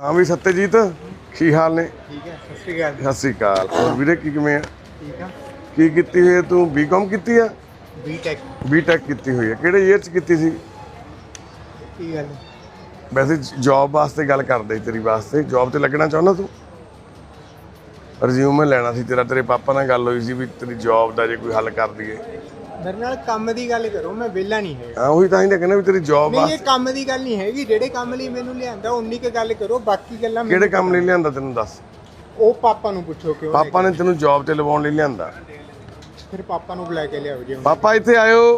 ਹਾਂ ਵੀ ਸੱਤੇਜੀਤ ਕੀ ਹਾਲ ਨੇ? ਠੀਕ ਹੈ ਸਤਿ ਸ਼੍ਰੀ ਅਕਾਲ ਸਤਿ ਸ੍ਰੀ ਅਕਾਲ। ਹੋਰ ਵੀਰੇ ਕੀ ਕਿਵੇਂ ਆ? ਠੀਕ ਆ। ਕੀ ਕੀਤੀ ਹੋਈ ਹੈ ਤੂੰ? ਬੀਕਾਮ ਕੀਤੀ ਆ? ਬੀਟੈਕ ਬੀਟੈਕ ਕੀਤੀ ਹੋਈ ਹੈ ਕਿਹੜੇ ਈਅਰ ਚ ਕੀਤੀ ਸੀ? ਕੀ ਗੱਲ? ਵੈਸੇ ਜੌਬ ਵਾਸਤੇ ਗੱਲ ਕਰਦੇ ਤੇਰੀ ਵਾਸਤੇ। ਜੌਬ ਤੇ ਲੱਗਣਾ ਚਾਹੁੰਦਾ ਤੂੰ? ਰਿਜ਼ਿਊਮੇ ਲੈਣਾ ਸੀ ਤੇਰਾ। ਤੇਰੇ ਪਾਪਾ ਨਾਲ ਗੱਲ ਹੋਈ ਸੀ ਵੀ ਤੇਰੀ ਜੌਬ ਦਾ ਜੇ ਕੋਈ ਹੱਲ ਕਰ ਦਈਏ। ਮੇਰੇ ਨਾਲ ਕੰਮ ਦੀ ਗੱਲ ਕਰੋ ਮੈਂ ਵਿਹਲਾ ਨਹੀਂ ਹੈਗਾ। ਹਾਂ ਉਹੀ ਤਾਂ ਹੀ ਤਾਂ ਕਹਿੰਦਾ ਵੀ ਤੇਰੀ ਜੌਬ ਨਹੀਂ ਇਹ ਕੰਮ ਦੀ ਗੱਲ ਨਹੀਂ ਹੈਗੀ ਜਿਹੜੇ ਕੰਮ ਲਈ ਮੈਨੂੰ ਲਿਆਂਦਾ ਉਨੀ ਕੁ ਗੱਲ ਕਰੋ ਬਾਕੀ ਗੱਲਾਂ ਮੈਨੂੰ- ਕਿਹੜੇ ਕੰਮ ਲਈ ਲਿਆਂਦਾ ਤੈਨੂੰ ਦੱਸ? ਉਹ ਪਾਪਾ ਨੂੰ ਪੁੱਛੋ ਕਿਉਂ ਲੈ ਪਾਪਾ ਨੇ ਤੈਨੂੰ ਜੌਬ ਤੇ ਲਵਾਉਣ ਲਈ ਲਿਆਂਦਾ। ਕੇ- ਫਿਰ ਪਾਪਾ ਨੂੰ ਬੁਲਾ ਕੇ ਲਿਆਓ ਜੀ ਪਾਪਾ ਇੱਥੇ ਆਇਓ।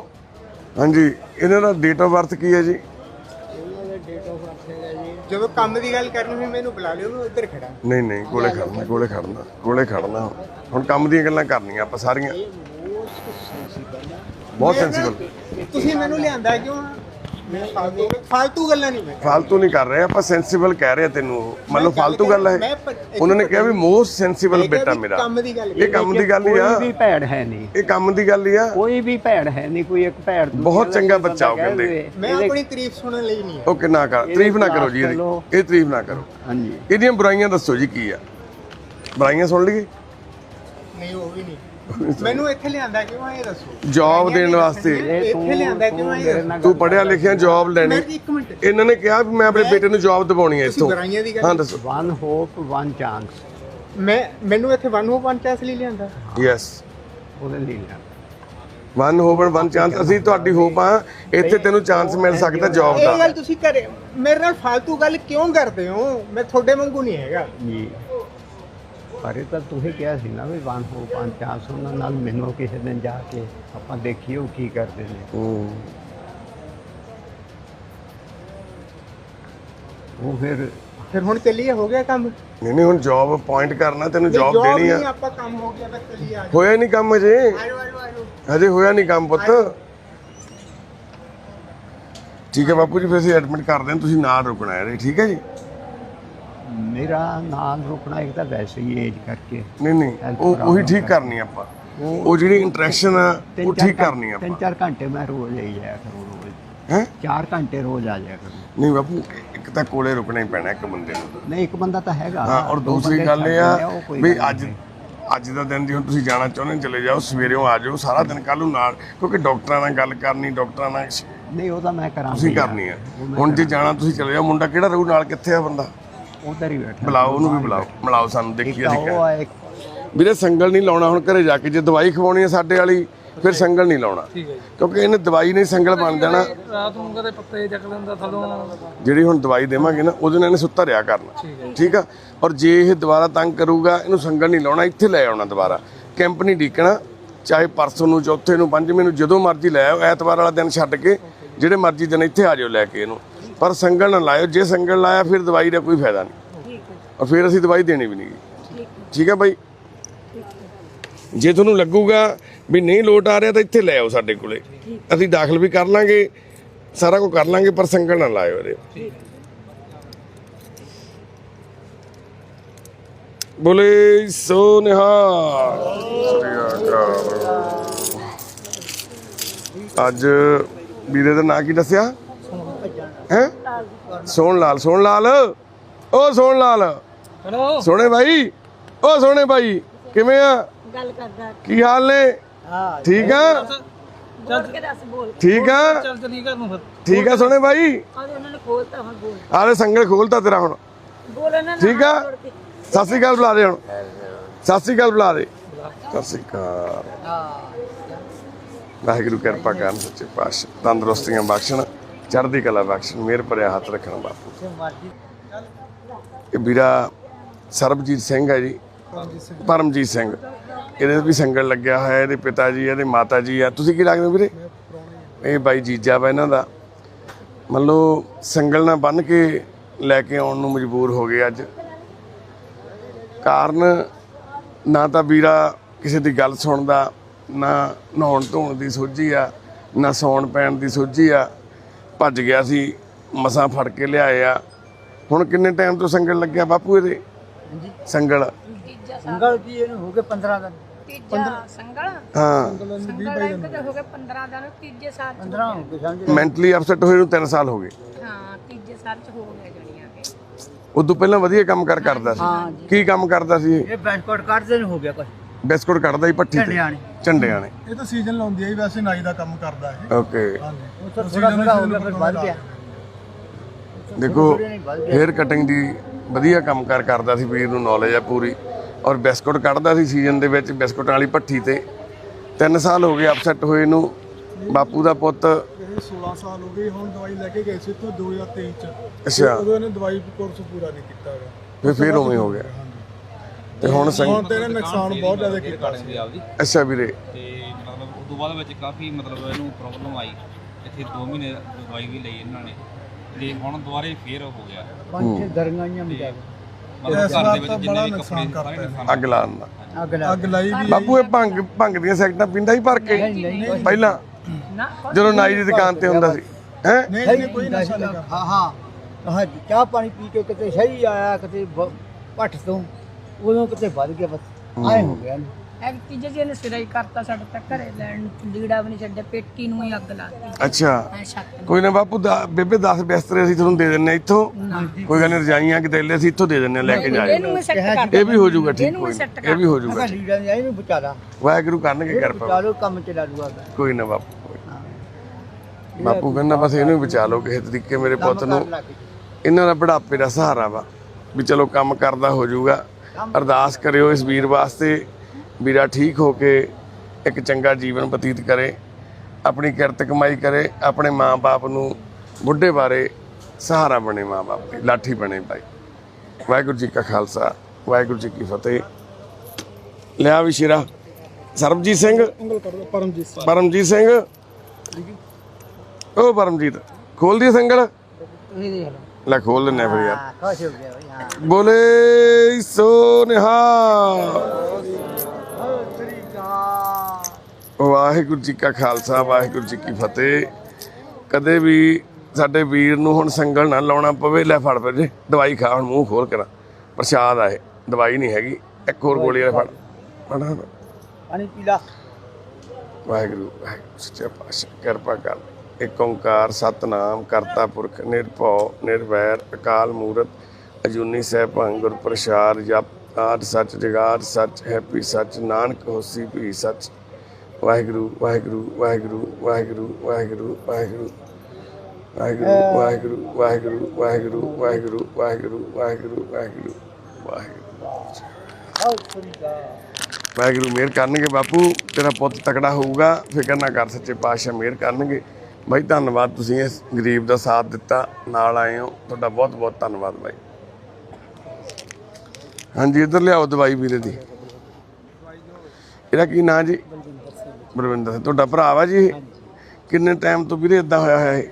ਹਾਂਜੀ ਇਹਨਾਂ ਦਾ ਡੇਟ ਆਫ ਬਰਥ ਕੀ ਹੈ ਜੀ? ਜਦੋਂ ਕੰਮ ਦੀ ਗੱਲ ਕਰਨੀ ਹੋਈ ਮੈਨੂੰ ਬੁਲਾ ਲਿਓ ਮੈਂ ਉੱਧਰ ਖੜਾ। ਨਹੀਂ ਨਹੀਂ ਕੋਲੇ ਖੜਨਾ ਕੋਲੇ ਖੜਨਾ ਕੋਲੇ ਖੜਨਾ ਹੁਣ। ਕੰਮ ਦੀਆਂ ਗੱਲਾਂ ਕਰਨੀਆਂ ਆਪਾਂ ਸਾਰੀਆਂ। ਬਹੁਤ ਸੈਂਸੀਬਲ ਤੁਸੀਂ ਮੈਨੂੰ ਲਿਆਂਦਾ ਕਿਉਂ? ਮੈਂ ਫਾਲਤੂ ਫਾਲਤੂ ਗੱਲਾਂ ਨਹੀਂ ਮੈਂ ਫਾਲਤੂ ਨਹੀਂ ਕਰ ਰਹੇ ਆਪਾਂ ਸੈਂਸੀਬਲ ਕਹਿ ਰਹੇ ਤੈਨੂੰ ਉਹ। ਮੰਨ ਲਓ ਮੈਂ ਗੱਲ ਫਾਲਤੂ ਗੱਲ ਹੈ। ਉਹਨਾਂ ਨੇ ਕਿਹਾ ਵੀ ਮੋਸਟ ਸੈਂਸੀਬਲ ਬੇਟਾ ਮੇਰਾ। ਕੰਮ ਦੀ ਗੱਲ ਇਹ ਕੰਮ ਦੀ ਗੱਲ ਹੀ ਆ। ਕੋਈ ਵੀ ਭੈੜ ਹੈ ਨਹੀਂ। ਇਹ ਕੰਮ ਦੀ ਗੱਲ ਹੀ ਆ। ਕੋਈ ਵੀ ਭੈੜ ਹੈ ਨਹੀਂ ਕੋਈ ਇੱਕ ਭੈੜ ਬਹੁਤ ਚੰਗਾ ਬੱਚਾ ਉਹ ਕਹਿ ਕਹਿੰਦੇ। ਮੈਂ ਆਪਣੀ ਤਾਰੀਫ ਸੁਣਨ ਲਈ ਨਹੀਂ ਓਕੇ ਨਾ ਕਰ। ਤਾਰੀਫ ਨਾ ਕਰੋ ਜੀ। ਇਹ ਤਾਰੀਫ ਨਾ ਕਰੋ। ਹਾਂਜੀ। ਇਹਦੀਆਂ ਬੁਰਾਈਆਂ ਦੱਸੋ ਜੀ ਕੀ ਆ। ਬੁਰਾਈਆਂ ਸੁਣ ਲਈਏ? ਨਹੀਂ ਉਹ ਵੀ ਨਹੀਂ। ਮੈਨੂੰ ਇੱਥੇ ਲਿਆਂਦਾ ਕਿਉਂ ਆ ਇਹ ਦੱਸੋ ਜੌਬ ਦੇਣ ਵਾਸਤੇ। ਇਹ ਤੂੰ ਇੱਥੇ ਲਿਆਂਦਾ ਕਿਉਂ ਇਹ ਤੂੰ ਪੜਿਆ ਲਿਖਿਆ ਜੌਬ ਲੈਣੀ। ਮੈਂ ਇੱਕ ਮਿੰਟ। ਇਹਨਾਂ ਨੇ ਕਿਹਾ ਵੀ ਮੈਂ ਆਪਣੇ ਬੇਟੇ ਨੂੰ ਜੌਬ ਦਿਵਾਉਣੀ ਹੈ ਇੱਥੋਂ। ਹਾਂ ਦੱਸੋ। ਵਨ ਹੋਪ ਵਨ ਚਾਂਸ ਮੈਂ ਮੈਨੂੰ ਇੱਥੇ ਵਨ ਹੋ ਪੰਚਾਸ ਲਈ ਲਿਆਂਦਾ। ਯੈਸ ਉਹਦੇ ਲਈ ਲੈਣਾ ਵਨ ਹੋਵਣ ਵਨ ਚਾਂਸ ਅਸੀਂ ਤੁਹਾਡੀ ਹੋਪ ਆ ਇੱਥੇ ਤੈਨੂੰ ਚਾਂਸ ਮਿਲ ਸਕਦਾ ਜੌਬ ਇਹ ਦਾ। ਗੱਲ ਤੁਸੀਂ ਕਰੇ ਮੇਰੇ ਨਾਲ ਫालतू ਗੱਲ ਕਿਉਂ ਕਰਦੇ ਹੋ? ਮੈਂ ਤੁਹਾਡੇ ਵਾਂਗੂ ਨਹੀਂ ਹੈਗਾ। ਜੀ। ਪਰ ਇਹ ਤਾਂ ਤੁਸੀਂ ਕਿਹਾ ਸੀ ਨਾ ਵੀ ਵਨ ਹੋਪ ਵਨ ਚਾਂਸ ਉਹਨਾਂ ਨਾਲ ਮੈਨੂੰ ਕਿਸੇ ਦਿਨ ਜਾ ਕੇ ਆਪਾਂ ਦੇਖੀਏ ਉਹ ਕੀ ਕਰਦੇ ਨੇ। ਹੂੰ। ਉਹ ਫਿਰ ਫਿਰ ਹੁਣ ਚੱਲੀਏ ਹੋ ਗਿਆ ਕੰਮ? ਨਹੀਂ ਨਹੀਂ ਹੁਣ ਜੌਬ ਅਪਾਇੰਟ ਕਰਨਾ ਤੈਨੂੰ ਜੌਬ job ਦੇਣੀ ਨਹੀਂ ਆ ਆਪਾਂ ਕੰਮ ਹੋ ਗਿਆ ਬਸ ਚੱਲੀਏ ਆ ਹੋਇਆ ਨਹੀਂ ਕੰਮ ਅਜੇ? ਜਾਓ ਆਜੋ ਆਜੋ ਆਜੋ ਹਜੇ ਹੋਇਆ ਨਹੀਂ ਕੰਮ ਪੁੱਤ। ਠੀਕ ਹੈ ਬਾਪੂ ਜੀ ਫਿਰ ਅਸੀਂ ਐਡਮਿਟ ਕਰਦੇ ਹਾਂ ਤੁਸੀਂ ਨਾਲ ਰੁਕਣਾ ਹੈ ਠੀਕ ਹੈ ਜੀ? ਮੇਰਾ ਨਾਲ ਰੁਕਣਾ ਇੱਕ ਤਾਂ ਵੈਸੇ ਹੀ ਏਜ ਕਰਕੇ ਨਹੀਂ ਨਹੀਂ Health ਉਹ ਉਹੀ problem ਠੀਕ ਕਰਨੀ ਆਪਾਂ। ਉਹ ਜਿਹੜੀ ਇੰਟਰੈਕਸ਼ਨ ਆ ਉਹ ਠੀਕ ਕਰਨੀ ਤਿੰਨ ਆਪਾਂ ਚਾਰ ਘੰਟੇ ਮੈਂ ਰੋਜ਼ ਆਈ ਜਾਇਆ ਕਰੂੰ ਰੋਜ਼। ਹੈ? ਚਾਰ ਘੰਟੇ ਰੋਜ਼ ਆ ਜਾਇਆ ਕਰੂੰ। ਨਹੀਂ ਬਾਪੂ ਇੱਕ ਤਾਂ ਕੋਲੇ ਰੁਕਣਾ ਹੀ ਪੈਣਾ ਇੱਕ ਬੰਦੇ ਨੂੰ ਨਹੀਂ ਇੱਕ ਬੰਦਾ ਤਾਂ ਹੈਗਾ। ਹਾਂ ਔਰ ਦੋ ਦੂਸਰੀ ਬੰਦੇ ਗੱਲ ਇਹ ਛੱਡ ਆ ਕੋਈ ਵੀ ਗੱਲ ਅੱਜ ਨਹੀਂ। ਅੱਜ ਦਾ ਦਿਨ ਦੀ ਹੁਣ ਤੁਸੀਂ ਜਾਣਾ ਚਾਹੁੰਦੇ ਹੋ, ਚਲੇ ਜਾਓ ਸਵੇਰੇੋਂ ਆ ਜਾਓ ਸਾਰਾ ਦਿਨ ਕੱਲ ਨੂੰ ਨਾਲ ਕਿਉਂਕਿ ਡਾਕਟਰਾਂ ਨਾਲ ਗੱਲ ਕਰਨੀ ਡਾਕਟਰਾਂ ਨਾਲ ਨਹੀਂ ਉਹ ਤਾਂ ਮੈਂ ਕਰਾਂ ਤੁਸੀਂ ਕਰਨੀ ਆ। ਹੁਣ ਜੇ ਜਾਣਾ ਤੁਸੀਂ ਚਲੇ ਜਾਓ ਮੁੰਡਾ ਕਿਹੜਾ ਰਹੂ ਨਾਲ ਕਿੱਥੇ ਆ ਬੰਦਾ? ਉਧਰ ਹੀ ਬੈਠਾ। ਬੁਲਾਓ ਉਹਨੂੰ ਵੀ ਬੁਲਾਓ। ਮਿਲਾਓ ਸਾਨੂੰ ਦੇਖੀਏ ਅਸੀਂ ਉਹ ਆ ਇੱਕ ਵੀਰੇ ਸੰਗਲ ਨਹੀਂ ਲਾਉਣਾ ਹੁਣ ਘਰੇ ਜਾ ਕੇ ਜੇ ਦਵਾਈ ਖਵਾਉਣੀ ਹੈ ਸਾਡੇ ਵਾਲੀ ਫਿਰ ਸੰਗਲ ਨਹੀਂ ਲਾਉਣਾ। ਕਿਉਂਕਿ ਇਹਨੇ ਦਵਾਈ ਨਹੀਂ ਸੰਗਲ ਬਣ ਜਾਣਾ। ਰਾਤ ਨੂੰ ਕਦੇ ਪੱਤੇ ਚੱਕ ਲੈਂਦਾ ਥਲੋਂ। ਜਿਹੜੀ ਹੁਣ ਦਵਾਈ ਦੇਵਾਂਗੇ ਨਾ ਉਹਦੇ ਨਾਲ ਇਹਨੇ ਸੁੱਤਾ ਰਿਆ ਕਰਨਾ। ਠੀਕ ਆ? ਔਰ ਜੇ ਇਹ ਦੁਬਾਰਾ ਤੰਗ ਕਰੂਗਾ ਇਹਨੂੰ ਸੰਗਲ ਨਹੀਂ ਲਾਉਣਾ ਇੱਥੇ ਲੈ ਆਉਣਾ ਦੁਬਾਰਾ। ਕੈਂਪ ਨਹੀਂ ਡੀਕਣਾ ਚਾਹੇ ਪਰਸੋਂ ਨੂੰ ਚੌਥੇ ਨੂੰ ਪੰਜਵੇਂ ਨੂੰ ਜਦੋਂ ਮਰਜ਼ੀ ਲੈ ਆਓ ਐਤਵਾਰ ਵਾਲਾ ਦਿਨ ਛੱਡ ਕੇ ਜਿਹੜੇ ਮਰਜ਼ੀ ਦਿਨ ਇੱਥੇ ਆ ਜਾਓ ਲੈ ਕੇ ਇਹਨੂੰ। ਪਰ ਸੰਗਲ ਨਾ ਲਾਇਓ ਜੇ ਸੰਗਲ ਲਾਇਆ ਫਿਰ ਦਵਾਈ ਦਾ ਕੋਈ ਫਾਇਦਾ ਨਹੀਂ। ਔਰ ਫਿਰ ਅਸੀਂ ਦਵਾਈ ਦੇਣੀ ਵੀ ਨਹੀਂ ਠੀਕ ਹੈ। ਬਾਈ? ਜੇ ਤੁਹਾਨੂੰ ਲੱਗੂਗਾ ਵੀ ਨਹੀਂ ਲੋਟ ਆ ਰਿਹਾ ਤਾਂ ਇੱਥੇ ਲੈ ਆਓ ਸਾਡੇ ਕੋਲੇ। ਅਸੀਂ ਦਾਖਲ ਵੀ ਕਰ ਲਾਂਗੇ ਸਾਰਾ ਕੁਝ ਕਰ ਲਾਂਗੇ ਪਰ ਸੰਗਲ ਨਾ ਲਾਇਓ ਇਹਦੇ। ਬੋਲੇ ਸੋ ਨਿਹਾਲ ਸ੍ਰੀ ਅਕਾਲ। ਅੱਜ ਵੀਰੇ ਦਾ ਨਾਂ ਕੀ ਦੱਸਿਆ? ਹੈ? ਸੋਹਣ ਲਾਲ ਸੋਹਣ ਲਾਲ। ਓ ਸੋਹਣ ਲਾਲ। ਹੈਲੋ। ਸੋਹਣੇ ਭਾਈ ਓ ਸੋਹਣੇ ਭਾਈ ਕਿਵੇਂ ਆ? ਗੱਲ ਕਰਦਾ। ਕੀ ਹਾਲ ਨੇ? ਠੀਕ ਆ? ਬੋਲ ਕੇ ਦੱਸ ਬੋਲ ਠੀਕ ਆ? ਚੱਲ ਚਲੀ ਘਰ ਨੂੰ ਫਿਰ। ਠੀਕ ਆ ਸੋਹਣੇ ਭਾਈ ਆ ਉਹਨਾਂ ਨੇ ਖੋਲਤਾ ਹੁਣ ਬੋਲ। ਆਲੇ ਸੰਗਲ ਖੋਲਤਾ ਤੇਰਾ ਹੁਣ। ਬੋਲ ਇਹਨਾਂ ਨਾਲ ਠੀਕ ਆ। ਸਤਿ ਸ੍ਰੀ ਅਕਾਲ ਬੁਲਾ ਦੇ ਹੁਣ। ਸਤਿ ਸ੍ਰੀ ਅਕਾਲ ਬੁਲਾ ਦੇ। ਸਤਿ ਸ੍ਰੀ ਅਕਾਲ। ਵਾਹਿਗੁਰੂ ਕਿਰਪਾ ਕਰਨ ਸੱਚੇ ਪਾਤਸ਼ਾਹ। ਤੰਦਰੁਸਤੀਆਂ ਬਖਸ਼ਣ। ਚੜ੍ਹਦੀ ਕਲਾ ਬਖਸ਼ਣ ਮਿਹਰ ਭਰਿਆ ਹੱਥ ਰੱਖਣ ਬਾਪੂ। ਇਹ ਵੀਰਾ ਸਰਬਜੀਤ ਸਿੰਘ ਹੈ ਜੀ। ਪਰਮਜੀਤ ਸਿੰਘ। ਇਹਦੇ ਵੀ ਸੰਗਲ ਲੱਗਿਆ ਹੋਇਆ, ਇਹਦੇ ਪਿਤਾ ਜੀ, ਇਹਦੇ ਮਾਤਾ ਜੀ ਆ। ਤੁਸੀਂ ਕੀ ਲੱਗਦੇ ਹੋ ਵੀਰੇ? ਇਹ ਬਾਈ ਜੀਜਾ ਵਾ ਇਹਨਾਂ ਦਾ। ਮੰਨ ਲਓ ਸੰਗਲ ਨਾਲ ਬੰਨ ਕੇ ਲੈ ਕੇ ਆਉਣ ਨੂੰ ਮਜਬੂਰ ਹੋ ਗਏ ਅੱਜ। ਕਾਰਨ ਨਾ ਤਾਂ ਵੀਰਾ ਕਿਸੇ ਦੀ ਗੱਲ ਸੁਣਦਾ, ਨਾ ਨਹਾਉਣ ਧੋਣ ਦੀ ਸੋਝੀ ਆ, ਨਾ ਸੌਣ ਪੈਣ ਦੀ ਸੋਝੀ ਆ। ਭੱਜ ਗਿਆ ਸੀ ਮਸਾਂ ਫੜ ਕੇ ਲਿਆਏ ਆ। ਹੁਣ ਕਿੰਨੇ ਟਾਈਮ ਤੋਂ ਸੰਗਲ ਲੱਗਿਆ ਬਾਪੂ ਇਹਦੇ? ਸੰਗਲ। ਸੰਗਲ ਕੀ ਇਹਨੂੰ ਹੋ ਗਏ 15 ਦਿਨ? ਤੀਜਾ ਸੰਗਲ? ਹਾਂ। ਸੰਗਲ ਇੱਕ ਤੇ ਹੋ ਗਏ 15 ਦਿਨ ਤੀਜੇ ਸਾਲ ਚ 15 ਹੋ ਗਏ ਸਮਝ ਮੈਂਟਲੀ ਅਪਸੈਟ ਹੋਏ ਨੂੰ 3 ਸਾਲ ਹੋ ਗਏ। ਹਾਂ ਤੀਜੇ ਸਾਲ ਚ ਹੋ ਗਿਆ ਜਣੀਆਂ ਕਿ ਉਦੋਂ ਪਹਿਲਾਂ ਵਧੀਆ ਕੰਮ ਕਰ ਕਰਦਾ ਹਾਂ ਸੀ ਕੀ ਕੰਮ ਕਰਦਾ ਸੀ ਇਹ? ਬੈਸਕਟ ਕੱਢਦੇ ਨੂੰ ਹੋ ਗਿਆ ਕੁਛ। ਬਿਸਕੁਟ ਕੱਢਦਾ ਸੀ ਪੱਠੀ ਤੇ। ਝੰਡਿਆਂ ਨੇ। ਇਹ ਤਾਂ ਸੀਜ਼ਨ ਲਾਉਂਦੀ ਹੈ ਵੈਸੇ ਨਾਈ ਦਾ ਕੰਮ ਕਰਦਾ ਇਹ। ਓਕੇ ਹਾਂਜੀ। ਉਹ ਥੋੜਾ ਥੋੜਾ ਹੋ ਗਿਆ ਫਿਰ ਵੱਧ ਗਿਆ। ਦੇਖੋ ਹੇਅਰ ਕਟਿੰਗ ਦੀ ਵਧੀਆ ਕੰਮ ਕਰ ਕਰਦਾ ਸੀ ਵੀਰ ਨੂੰ ਨੌਲੇਜ ਆ ਪੂਰੀ। ਔਰ ਬਿਸਕੁਟ ਕੱਢਦਾ ਸੀ ਸੀਜ਼ਨ ਦੇ ਵਿੱਚ ਬਿਸਕੁਟਾਂ ਵਾਲੀ ਭੱਠੀ ਤੇ। 3 ਸਾਲ ਹੋ ਗਏ ਅਪਸੈਟ ਹੋਏ ਨੂੰ। ਬਾਪੂ ਦਾ ਪੁੱਤ। ਇਹ 16 ਸਾਲ ਹੋ ਗਏ ਹੁਣ ਦਵਾਈ ਲੈ ਕੇ ਗਏ ਸੀ ਤੋਂ 2023 ਚ। ਅੱਛਾ। ਉਦੋਂ ਇਹਨੇ ਦਵਾਈ ਕੋਰਸ ਪੂਰਾ ਨਹੀਂ ਕੀਤਾ ਹੈਗਾ। ਫਿਰ ਫਿਰ ਉਵੇਂ ਹੋ ਗਿਆ। ਤੇ ਹੁਣ ਸੰਗ ਹੁਣ ਤੇ ਇਹਨੇ ਨੁਕਸਾਨ ਬਹੁਤ ਜ਼ਿਆਦਾ ਕੀਤਾ ਸੀ। ਆਪਦੀ ਅੱਛਾ ਵੀਰੇ। ਤੇ ਮਤਲਬ ਉਸ ਤੋਂ ਬਾਅਦ ਵਿੱਚ ਕਾਫੀ ਮਤਲਬ ਇਹਨੂੰ ਪ੍ਰੋਬਲਮ ਆਈ। ਇੱਥੇ 2 ਮਹੀਨੇ ਦਵਾਈ ਵੀ ਲਈ ਇਹਨਾਂ ਨੇ। ਤੇ ਹੁਣ ਦੁਬਾਰੇ ਫੇਰ ਹੋ ਗਿਆ। ਪੰਜ ਛੇ ਦਰਗਾਹੀਆਂ ਮਿਟਾ ਮਤਲਬ ਇਸ ਘਰ ਵਾਰ ਦੇ ਤਾਂ ਵਿੱਚ ਬੜਾ ਜਿੰਨੇ ਵੀ ਨੁਕਸਾਨ ਕੱਪੜੇ ਸਾਰੇ ਕਰਤਾ ਨੁਕਸਾਨ ਅੱਗ ਲਾਉਣ ਦਾ ਅੱਗ ਲਾ ਅੱਗ ਲਾਈ ਵੀ ਬਾਪੂ ਇਹ ਭੰਗ ਭੰਗ ਦੀਆਂ ਸੈਕਟਾਂ ਪਿੰਦਾ ਹੀ ਭਰ ਕੇ ਪਹਿਲਾਂ ਜਦੋਂ ਨਾਈ ਦੀ ਦੁਕਾਨ ਤੇ ਹੁੰਦਾ ਸੀ। ਹੈ? ਨਹੀਂ ਨਹੀਂ ਕੋਈ ਨਸ਼ਾ ਨਹੀਂ ਕਰਦਾ। ਹਾਂ ਹਾਂ। ਹਾਂ ਚਾਹ ਪਾਣੀ ਪੀ ਕੇ ਕਿਤੇ ਸਹੀ ਆਇਆ ਕਿਤੇ ਬ- ਭੱਠ ਤੋਂ। ਉਦੋਂ ਕਿਤੇ ਵੱਧ ਗਿਆ ਬਸ ਆਏ ਹੋ ਗਿਆ ਇਹਨੂੰ। ਇੱਕ ਤੀਜੇ ਜਿਹਨੇ ਸਿਰਾਈ ਕਰਤਾ ਸਾਡੇ ਤੱਕ ਘਰੇ ਲੈਣ ਨੂੰ ਲੀੜਾ ਵੀ ਨਹੀਂ ਛੱਡਿਆ ਪੇਟੀ ਨੂੰ ਹੀ ਅੱਗ ਲਾਤੀ। ਅੱਛਾ। ਐ ਸ਼ੱਕ ਕੋਈ ਨਾ ਬਾਪੂ ਦਾ- ਬੇਬੇ 10 ਬਿਸਤਰੇ ਅਸੀਂ ਤੁਹਾਨੂੰ ਦੇ ਦਿੰਨੇ ਇੱਥੋਂ। ਕੋਈ ਗੱਲ ਨਹੀਂ ਰਜਾਈਆਂ ਕਿਤੇ ਲੈ ਅਸੀਂ ਇੱਥੋਂ ਦੇ ਦਿੰਨੇ ਲੈ ਕੇ ਜਾਏ ਇਹਨੂੰ ਮੈਂ ਸੈੱਟ ਕਰ ਇਹ ਵੀ ਹੋ ਜਾਊਗਾ ਠੀਕ ਇਹਨੂੰ ਕੋਈ set ਨਾ, ਇਹ ਵੀ ਹੋ ਜਾਊਗਾ ਅਗਾ ਲੀਡਰ ਨੇ ਇਹਨੂੰ ਲਾ। ਵਾਹਿਗੁਰੂ ਕਰਨਗੇ ਕਿਰਪਾ। ਚਾਲੋ ਕੰਮ ਚਲਾ ਲੂਗਾ ਕੋਈ ਨਾ ਬਾਪੂ ਕੋਈ ਨਾ। ਬਾਪੂ ਕਹਿੰਦਾ ਬਸ ਇਹਨੂੰ ਹੀ ਬਚਾ ਲਓ ਕਿਸੇ ਤਰੀਕੇ ਮੇਰੇ ਪੁੱਤ ਨੂੰ। ਇਹਨਾਂ ਦਾ ਬੁਢਾਪੇ ਦਾ ਸਹਾਰਾ ਵਾ ਵੀ ਚਲੋ ਕੰਮ ਕਰਦਾ ਹੋ ਜਾਊਗਾ। ਅਰਦਾਸ ਕਰਿਓ ਇਸ ਵੀਰ ਵਾਸਤੇ ਵੀਰਾ ਠੀਕ ਹੋ ਕੇ ਇੱਕ ਚੰਗਾ ਜੀਵਨ ਬਤੀਤ ਕਰੇ ਆਪਣੀ ਕਿਰਤ ਕਮਾਈ ਕਰੇ ਆਪਣੇ ਮਾਂ-ਬਾਪ ਨੂੰ ਬੁੱਢੇ ਬਾਰੇ ਸਹਾਰਾ ਬਣੇ ਮਾਂ-ਬਾਪ ਦੀ ਲਾਠੀ ਬਣੇ ਭਾਈ। ਵਾਹਿਗੁਰੂ ਜੀ ਕਾ ਖਾਲਸਾ ਵਾਹਿਗੁਰੂ ਜੀ ਕੀ ਫਤਿਹ। ਲਿਆ ਵੀ ਸ਼ੇਰਾ। ਸਰਬਜੀਤ ਸਿੰਘ? ਪਰਮਜੀਤ ਸਿੰਘ। ਪਰਮਜੀਤ ਸਿੰਘ? ਉਹ ਪਰਮਜੀਤ ਖੋਲ ਦੀ ਸੰਗਲ? ਤੁਸੀਂ ਦੇਖ ਲਓ। ਲੈ ਖੋਲ ਲੈਨੇ ਫਿਰ ਯਾਰ। ਹਾਂ ਖੁਸ਼ ਹੋ ਗਿਆ ਬਈ ਹਾਂ। ਬੋਲੇ ਸੋ ਨਿਹਾਲ ਵਾਹਿਗੁਰੂ ਜੀ ਕਾ ਖਾਲਸਾ ਵਾਹਿਗੁਰੂ ਜੀ ਕੀ ਫਤਿਹ। ਕਦੇ ਵੀ ਸਾਡੇ ਵੀਰ ਨੂੰ ਹੁਣ ਸੰਗਲ ਨਾ ਲਾਉਣਾ ਪਵੇ ਲੈ ਫੜ ਫਿਰ ਜੇ। ਦਵਾਈ ਖਾ ਹੁਣ ਮੂੰਹ ਖੋਲ ਕੇ ਪ੍ਰਸ਼ਾਦ ਆ ਇਹ ਦਵਾਈ ਨਹੀਂ ਹੈਗੀ। ਇੱਕ ਹੋਰ ਗੋਲੀ ਫੜ। ਫੜ। ਪਾਣੀ ਪੀ ਲਾ। ਵਾਹਿਗੁਰੂ ਵਾਹਿਗੁਰੂ ਸੱਚਾ ਪਾਤਸ਼ਾਹ ਕਿਰਪਾ ਕਰ। ਏਕ ਓੰਕਾਰ ਸਤਨਾਮ ਕਰਤਾ ਪੁਰਖ ਨਿਰਭਉ ਨਿਰਵੈਰ ਅਕਾਲ ਮੂਰਤ ਅਜੂਨੀ ਸੈਭੰ ਗੁਰ ਪ੍ਰਸਾਦ ਜਪ ਆਦ ਸੱਚ ਜਗਾਦ ਸੱਚ ਹੈਪੀ ਸੱਚ ਨਾਨਕ ਹੋਸੀ ਭੀ ਸੱਚ ਵਾਹਿਗੁਰੂ ਵਾਹਿਗੁਰੂ ਵਾਹਿਗੁਰੂ ਵਾਹਿਗੁਰੂ ਵਾਹਿਗੁਰੂ ਵਾਹਿਗੁਰੂ ਵਾਹਿਗੁਰੂ ਵਾਹਿਗੁਰੂ ਵਾਹਿਗੁਰੂ ਵਾਹਿਗੁਰੂ ਵਾਹਿਗੁਰੂ ਵਾਹਿਗੁਰੂ ਵਾਹਿਗੁਰੂ ਵਾਹਿਗੁਰੂ ਵਾਹਿਗੁਰੂ ਵਾਹਿਗੁਰੂ ਮਿਹਰ ਕਰਨਗੇ ਬਾਪੂ ਤੇਰਾ ਪੁੱਤ ਤਕੜਾ ਹੋਊਗਾ ਫਿਕਰ ਨਾ ਕਰ ਸੱਚੇ ਪਾਤਸ਼ਾਹ ਮਿਹਰ ਕਰਨਗੇ ਬਾਈ ਧੰਨਵਾਦ ਤੁਸੀਂ ਇਸ ਗਰੀਬ ਦਾ ਸਾਥ ਦਿੱਤਾ ਨਾਲ ਆਏ ਹੋ। ਤੁਹਾਡਾ ਬਹੁਤ ਬਹੁਤ ਧੰਨਵਾਦ ਬਾਈ। ਹਾਂਜੀ ਇੱਧਰ ਲਿਆਓ ਦਵਾਈ ਵੀਰੇ ਦੀ। ਇਹਦਾ ਕੀ ਨਾਂ ਜੀ? ਬਲਵਿੰਦਰ ਸਿੰਘ। ਤੁਹਾਡਾ ਭਰਾ ਵਾ ਜੀ? ਕਿੰਨੇ ਟਾਈਮ ਤੋਂ ਵੀਰੇ ਇਦਾਂ ਹੋਇਆ ਹੋਇਆ ਇਹ?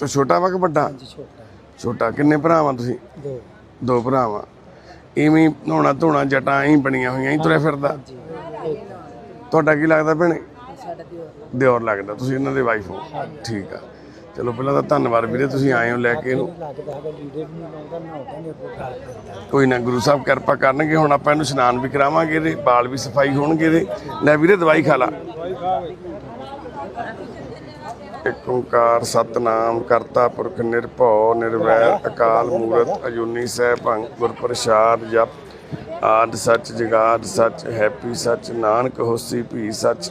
ਤੇ ਛੋਟਾ ਵਾ ਕਿ ਵੱਡਾ? ਛੋਟਾ। ਕਿੰਨੇ ਭਰਾਵਾਂ ਤੁਸੀਂ? ਦੋ। ਦੋ ਭਰਾਵਾਂ। ਇਵੇਂ ਹੀ ਨਹਾਉਣਾ ਧੋਣਾ ਜਟਾਂ ਐਂ ਬਣੀਆਂ ਹੋਈਆਂ ਹੀ ਤੁਰਿਆ ਫਿਰਦਾ। ਤੁਹਾਡਾ ਕੀ ਲੱਗਦਾ ਭੈਣੇ? ਦਿਓਰ ਲੱਗਦਾ, ਤੁਸੀਂ ਇਹਨਾਂ ਦੇ ਵਾਈਫ ਹੋ। ਠੀਕ ਆ। ਚਲੋ, ਪਹਿਲਾਂ ਤਾਂ ਧੰਨਵਾਦ ਵੀਰੇ, ਤੁਸੀਂ ਆਏ ਹੋ ਲੈ ਕੇ ਇਹਨੂੰ। ਕੋਈ ਨਾ, ਗੁਰੂ ਸਾਹਿਬ ਕਿਰਪਾ ਕਰਨਗੇ, ਹੁਣ ਆਪਾਂ ਇਹਨੂੰ ਇਸ਼ਨਾਨ ਵੀ ਕਰਾਵਾਂਗੇ ਇਹਦੇ ਵਾਲ ਵੀ ਸਫ਼ਾਈ ਹੋਣਗੇ ਇਹਦੇ। ਲੈ ਵੀਰੇ, ਦਵਾਈ ਖਾ ਲਾ। ਇਕ ਓੰਕਾਰ ਸਤਨਾਮ, ਕਰਤਾ ਪੁਰਖ ਨਿਰਭਉ, ਨਿਰਵੈਰ, ਅਕਾਲ ਮੂਰਤ ਅਜੂਨੀ ਸੈਭੰ ਗੁਰ ਪ੍ਰਸਾਦ ਜਪ, ਆਦ ਸੱਚ ਜਗਾਦ ਸੱਚ, ਹੈਪੀ ਸੱਚ, ਨਾਨਕ ਹੋਸੀ, ਭੀ ਸੱਚ।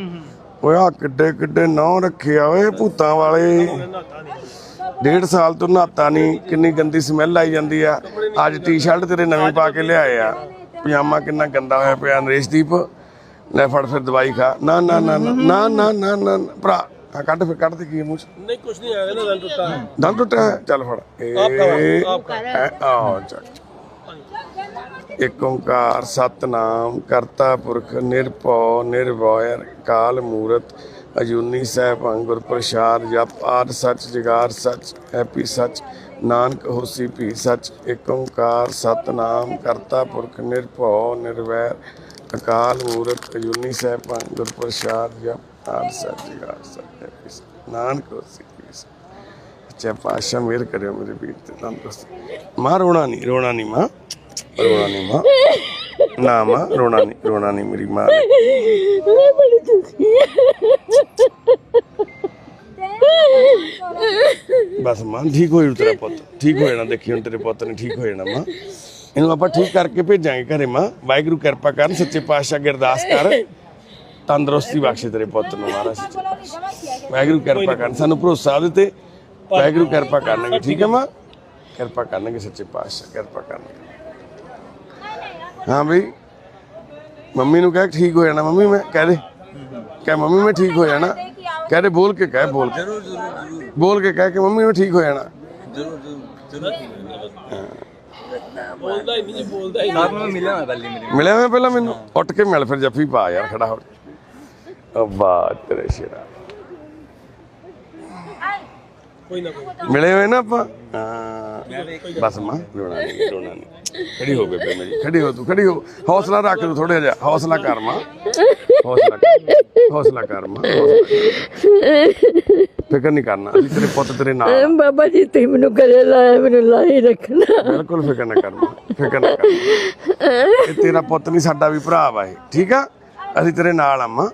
ਓਏ ਆ ਕਿੱਡੇ ਕਿੱਡੇ ਨੌ ਰੱਖਿਆ ਓਏ ਭੂਤਾਂ ਵਾਲੇ। ਡੇਢ ਸਾਲ ਤੋਂ ਨਹਾਤਾ ਨਹੀਂ ਕਿੰਨੀ ਗੰਦੀ ਸਮੈਲ ਆਈ ਜਾਂਦੀ ਆ। ਅੱਜ ਟੀ-ਸ਼ਰਟ ਤੇਰੇ ਨਵੀਂ ਪਾ ਕੇ ਲਿਆਏ ਆ। ਪਜਾਮਾ ਕਿੰਨਾ ਗੰਦਾ ਹੋਇਆ ਪਿਆ ਨਰੇਸ਼ਦੀਪ। ਲੈ ਫੜ ਫਿਰ ਦਵਾਈ ਖਾ। ਨਾ ਨਾ ਨਾ ਨਾ ਨਾ ਨਾ ਨਾ ਭਰਾ ਆ ਕੱਢ ਫਿਰ ਕੱਢ ਤੇ ਕੀ ਮੂੰਹ ਨਹੀਂ ਕੁਝ ਨਹੀਂ ਆਇਆ ਨਾ ਦੰਦ ਟੁੱਟਾ। ਦੰਦ ਟੁੱਟਾ ਚੱਲ ਫੜ। ਆਪ ਖਾਓ ਏਕ ਓੰਕਾਰ ਸਤਨਾਮ, ਕਰਤਾ ਪੁਰਖ ਨਿਰਭਉ ਨਿਰਵੈਰ ਕਾਲ ਮੂਰਤ, ਅਜੂਨੀ ਸੈਭੰ ਗੁਰ ਪ੍ਰਸਾਦ ਜਪ ਆਦ, ਸੱਚ ਜਗਾਰ, ਸੱਚ ਹੈਪੀ ਸਚ, ਨਾਨਕ ਹੋਸੀ ਭੀ ਸਚ ਏਕ ਓੰਕਾਰ ਸਤਨਾਮ, ਕਰਤਾ ਪੁਰਖ ਨਿਰਭਉ, ਨਿਰਵੈਰ, ਅਕਾਲ ਮੂਰਤ, ਅਜੂਨੀ ਸੈਭੰ ਗੁਰ ਪ੍ਰਸਾਦ ਜਪ ਆਦ, ਸੱਚ ਜੁਗਾਦ ਸੱਚ ਨਾਨਕ ਹੋਸੀ ਭੀ ਸੱਚ। ਅੱਛਾ ਪਾਸ਼ਾ ਮੇਰ ਕਰਿਓ ਮੇਰੇ ਵੀਰ ਤੇ ਤੰਦਰੁਸਤ ਮਾਂ, ਰੋਣਾ ਨਹੀਂ ਰੋਣਾ ਨਹੀਂ ਮਾਂ। ਰੋਣਾ ਨਹੀਂ ਮਾਂ। ਨਾ ਮਾਂ ਰੋਣਾ ਨਹੀਂ ਰੋਣਾ ਨਹੀਂ ਮੇਰੀ ਮਾਂ ਨੇ। ਬਸ ਮਾਂ ਠੀਕ ਹੋ ਜਾਊ ਤੇਰਾ ਪੁੱਤ। ਠੀਕ ਹੋ ਜਾਣਾ ਦੇਖੀ ਹੁਣ ਤੇਰੇ ਪੁੱਤ ਨੇ ਠੀਕ ਹੋ ਜਾਣਾ ਮਾਂ। ਇਹਨੂੰ ਆਪਾਂ ਠੀਕ ਕਰਕੇ ਭੇਜਾਂਗੇ ਘਰੇ ਮਾਂ। ਵਾਹਿਗੁਰੂ ਕਿਰਪਾ ਕਰਨ ਸੱਚੇ ਪਾਤਸ਼ਾਹ ਅੱਗੇ ਅਰਦਾਸ ਕਰ। ਤੰਦਰੁਸਤੀ ਬਖਸ਼ੇ ਤੇਰੇ ਪੁੱਤ ਨੂੰ ਮਹਾਰਾਜ। ਵਾਹਿਗੁਰੂ ਕਿਰਪਾ ਕਰਨ ਸਾਨੂੰ ਭਰੋਸਾ ਉਹਦੇ ਤੇ ਵਾਹਿਗੁਰੂ ਕਿਰਪਾ ਕਰਨਗੇ ਠੀਕ ਹੈ ਮਾਂ? ਕਿਰਪਾ ਕਰਨਗੇ ਸੱਚੇ ਪਾਤਸ਼ਾਹ ਕਿਰਪਾ ਕਰਨਗੇ। ਹਾਂ ਬਈ। ਮੰਮੀ ਨੂੰ ਕਹਿ ਠੀਕ ਹੋ ਜਾਣਾ। ਮੰਮੀ ਮੈਂ ਕਹਿ ਦੇ। ਕਹਿ ਮੰਮੀ ਮੈਂ ਠੀਕ ਹੋ ਜਾਣਾ। ਕਹਿ ਦੇ ਬੋਲ ਕੇ ਕਹਿ ਬੋਲ ਕੇ। ਬੋਲ ਕੇ ਕਹਿ ਕੇ ਮੰਮੀ ਮੈਂ ਠੀਕ ਹੋ ਜਾਣਾ। ਮਿਲਿਆ ਮੈਂ ਪਹਿਲਾਂ ਮੈਨੂੰ। ਉੱਠ ਕੇ ਮਿਲ ਫਿਰ ਜੱਫੀ ਪਾ ਯਾਰ ਖੜਾ ਹੋ ਵਾਹ ਤੇਰੇ ਸ਼ੇਰਾ। ਮਿਲੇ ਹੋਏ ਨਾ ਆਪਾਂ? ਹਾਂ। ਬਸ ਮਾਂ ਰੋਣਾ ਨਹੀਂ ਰੋਣਾ ਨਹੀਂ। ਖੜੀ ਹੋ ਬੇਬੇ ਮੇਰੀ। ਖੜੀ ਹੋ ਤੂੰ ਖੜੀ ਹੋ। ਹੌਸਲਾ ਰੱਖ ਤੂੰ ਥੋੜਾ ਜਿਹਾ ਹੌਸਲਾ ਕਰ ਮਾਂ। ਹੌਸਲਾ ਕਰ ਹੌਸਲਾ ਕਰ ਮਾਂ। ਫਿਕਰ ਨਹੀਂ ਕਰਨਾ ਅਸੀਂ ਤੇਰੇ ਪੁੱਤ ਤੇਰੇ ਨਾਲ ਆ। ਬਾਬਾ ਜੀ ਤੁਸੀਂ ਮੈਨੂੰ ਘਰੇ ਲਾਇਆ ਮੈਨੂੰ ਲਾਈ ਰੱਖਣਾ। ਬਿਲਕੁਲ ਫਿਕਰ ਨਾ ਕਰ ਮਾਂ, ਫਿਕਰ ਨਾ ਕਰ ਇਹ ਤੇਰਾ ਪੁੱਤ ਨਹੀਂ ਸਾਡਾ ਵੀ ਭਰਾ ਵਾ ਇਹ ਠੀਕ ਆ? ਅਸੀਂ ਤੇਰੇ ਨਾਲ ਆ ਮਾਂ।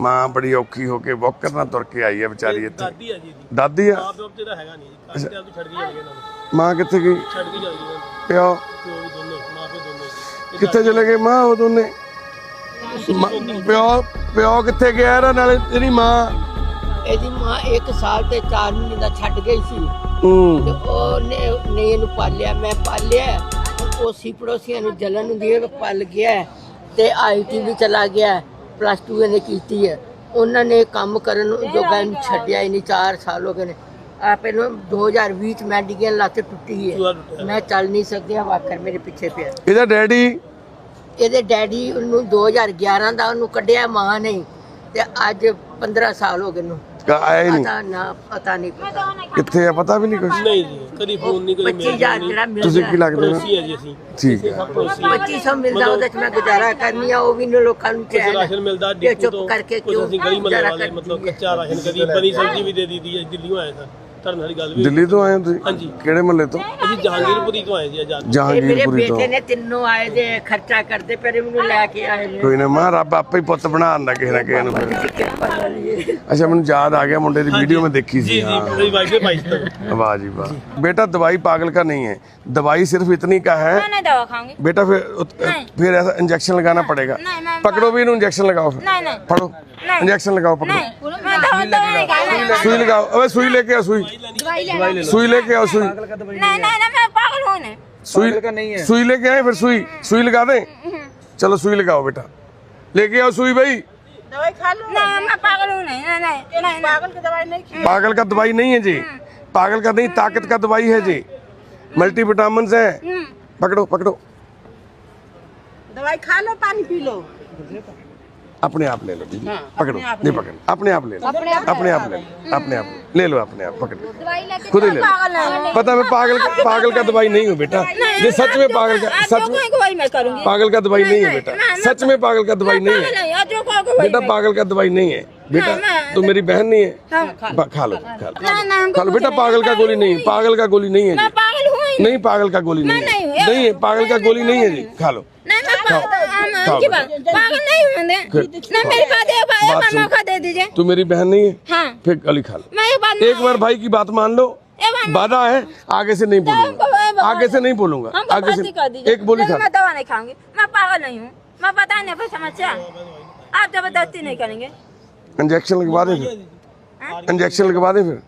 ਮਾਂ ਬੜੀ ਔਖੀ ਹੋ ਕੇ ਵੋਕਰ ਨਾਲ ਤੁਰ ਕੇ ਆਈ ਆ ਵਿਚਾਰੀ ਇੱਥੇ। ਦਾਦੀ ਆ ਜੀ ਦਾਦੀ ਆ? ਆਪ ਤੇ ਦਾ ਹੈਗਾ ਨਹੀਂ ਤੋਂ ਛੱਡ ਗਈ ਜਾਂਦੀ ਇਹਨਾਂ ਨੂੰ। ਮਾਂ ਕਿੱਥੇ ਗਈ? ਛੱਡ ਕੇ ਜਾਂਦੀ ਇਹਨਾਂ ਪਿਓ? ਪਿਓ ਵੀ ਦੋਨੇ ਮਾਂ ਪਿਓ ਦੋਨੇ। ਕਿੱਥੇ ਚਲੇ ਗਏ ਮਾਂ ਉਹ ਦੋਨੇ? ਮਾਂ- ਪਿਓ ਪਿਓ ਕਿੱਥੇ ਗਿਆ ਇਹਦਾ ਨਾਲੇ? ਤੇਰੀ ਮਾਂ? ਇਹਦੀ ਮਾਂ 1 ਸਾਲ ਤੇ 4 ਮਹੀਨੇ ਦਾ ਛੱਡ ਗਈ ਸੀ। ਹੂੰ। ਤੇ ਉਹਨੇ ਨੇ ਇਹਨੂੰ ਪਾਲਿਆ ਮੈਂ ਪਾਲਿਆ। ਉਹ ਸੀ ਪੜੋਸੀਆਂ ਨੂੰ ਜਲਨ ਨੂੰ ਦੇ ਪਲ ਗਿਆ। ਤੇ ਆਈਟੀ ਵੀ ਚਲਾ ਗਿਆ। ਪਲੱਸ 2 ਇਹਨੇ ਕੀਤੀ ਹੈ। ਉਹਨਾਂ ਨੇ ਕੰਮ ਕਰਨ ਨੂੰ ਜੋਗਾ ਇਹਨੂੰ ਛੱਡਿਆ ਹੀ ਨਹੀਂ 4 ਸਾਲ ਹੋ ਗਏ ਨੇ। ਆ ਪਹਿਲਾਂ 2020 ਚ ਮੈਂ ਡਿੱਗਿਆ ਲੱਤ ਟੁੱਟੀ ਹੈ ਮੈਂ ਚੱਲ ਨਹੀਂ ਸਕਦੀ ਵਾਕਰ ਮੇਰੇ ਪਿੱਛੇ ਪਿਆ। ਇਹਦਾ ਡੈਡੀ? ਇਹਦੇ ਡੈਡੀ ਉਹਨੂੰ 2011 ਦਾ ਉਹਨੂੰ ਕੱਢਿਆ ਮਾਂ ਨੇ। ਤੇ ਅੱਜ 15 ਸਾਲ ਹੋ ਗਏ ਨੂੰ ਕ- ਆਇਆ ਹੀ ਨਹੀਂ? ਪਤਾ ਨਾ ਪਤਾ ਨਹੀਂ ਪਤਾ। ਕਿੱਥੇ ਆ? ਪਤਾ ਵੀ ਨਹੀਂ ਕੁਝ ਨਹੀਂ ਜੀ ਕਦੀ ਫੋਨ ਨਹੀਂ ਕਦੀ 25000 ਜਿਹੜਾ ਤੁਸੀਂ ਮਿਲਦਾ ਕੀ ਲੱਗਦੇ ਹੋ? ਸੀ ਹੈ ਜੀ ਅਸੀਂ। ਠੀਕ ਹੈ। 2500 ਮਿਲਦਾ ਉਹਦੇ ਚ ਮੈਂ ਗੁਜ਼ਾਰਾ ਕਰਨੀ ਆ ਉਹ ਵੀ ਨੀ ਲੋਕਾਂ ਨੂੰ ਚੈਨ ਰਾਸ਼ਨ ਮਿਲਦਾ ਡਿਪੂ ਚੁੱਪ ਤੋਂ ਕਰਕੇ ਕੁਝ ਕਿਉਂ ਅਸੀਂ ਗਲੀ ਮੱਲੇ ਗੁਜ਼ਾਰਾ ਵਾਲੇ ਕਰਦੀ ਮਤਲਬ। ਕੱਚਾ ਰਾਸ਼ਨ ਕਦੀ ਬਣੀ ਸਬਜ਼ੀ ਵੀ ਦੇ ਦਿੱਤੀ ਹੈ ਦਿੱਲੀੋਂ ਆਏ ਸਨ ਧਰਨ ਵਾਲੀ ਗੱਲ ਵੀ ਦਿੱਲੀ ਤੋਂ ਆਏ ਹੋ ਤੁਸੀਂ ਹਾਂਜੀ। ਕਿਹੜੇ ਮਹੱਲੇ ਤੋਂ ਅਸੀਂ ਜਹਾਂਗੀਰਪੁਰੀ ਤੋਂ ਆਏ ਜੀ ਆਜ਼ਾਦ ਇਹ ਮੇਰੇ ਜਹਾਂਗੀਰਪੁਰੀ ਤੋਂ ਬੇਟੇ ਨੇ ਤਿੰਨੋਂ ਆਏ ਦੇ ਖਰਚਾ ਕਰਦੇ ਪਰ ਮੈਨੂੰ ਲੈ ਕੇ ਆਏ ਨੇ ਕੋਈ ਨਾ ਮਾਂ ਰੱਬ ਆਪੇ ਹੀ ਪੁੱਤ ਬਣਾ ਦਿੰਦਾ ਕਿਸੇ ਨਾ ਕਿਸੇ ਨੂੰ ਫਿਰ ਕਿਰਪਾ ਨਾਲ ਇਹ। ਅੱਛਾ ਮੈਨੂੰ ਯਾਦ ਆ ਗਿਆ ਮੁੰਡੇ ਦੀ ਵੀਡੀਓ ਮੈਂ ਦੇਖੀ जी ਸੀ जी ਹਾਂ मेरी वाइफ है बाईस तक वाह जी वाह बेटा दवाई पागल का नहीं है दवाई सिर्फ इतनी का है नहीं दवा खाऊंगी बेटा फिर उत- फिर ऐसा इंजेक्शन लगाना पड़ेगा नहीं, मैं- पकड़ो भी इन्हें इंजेक्शन लगाओ फिर नहीं नहीं पढ़ो नहीं। इंजेक्शन लगाओ पकड़ो नहीं मैं दवा दवा नहीं खाऊंगी सुई लगाओ अबे सुई लेके आओ सुई दवाई ले सुई लेके आओ सुई। नहीं नहीं मैं पागल हूँ नहीं सुई सुई लेके आए फिर सुई सुई लगा दें। चलो सुई लगाओ बेटा। लेके आओ सुई भाई। पागल हूँ नहीं नहीं नहीं नहीं पागल की दवाई नहीं पागल का दवाई नहीं है जी। पागल का नहीं ताकत का दवाई है जी। मल्टीविटामिन है। पकड़ो पकड़ो। दवाई खा लो पानी पी लो। अपने आप ले लो दीदी। पकड़ो। नहीं पकड़। अपने आप ले लो। अपने आप ले लो अपने आप ले लो अपने आप पकड़। लो खुद ही ले लो। पता मैं पागल पागल का दवाई नहीं हूँ बेटा। ये सच में पागल का सच में कहेंगे मैं करूँगी। पागल का दवाई नहीं है बेटा। सच में पागल का दवाई नहीं है। वही बेटा पागल का दवाई नहीं है। बेटा तो मेरी बहन नहीं है। हाँ। खा लो खा लो खा लो। बेटा पागल का गोली नहीं है। पागल का गोली नहीं है हूँ ही नहीं पागल का गोली नहीं है। नहीं है। पागल का गोली नहीं है जी। खा लो। खाओ की बात पागल। नहीं हूँ मेरी दे दीजिए। तू मेरी बहन नहीं है? हाँ। फिर गली खा लो। मैं एक बार एक बार भाई की बात मान लो। वादा है आगे से नहीं हमको- बोलूँगा। आगे से नहीं बोलूँगा। आगे से एक गोली नहीं, खा। मैं दवा नहीं खाऊँगी। मैं पागल नहीं हूँ। मैं पता नहीं समस्या। आप ज़बरदस्ती नहीं करेंगे। इंजेक्शन लगवा दे फिर। इंजेक्शन लगवा दे फिर।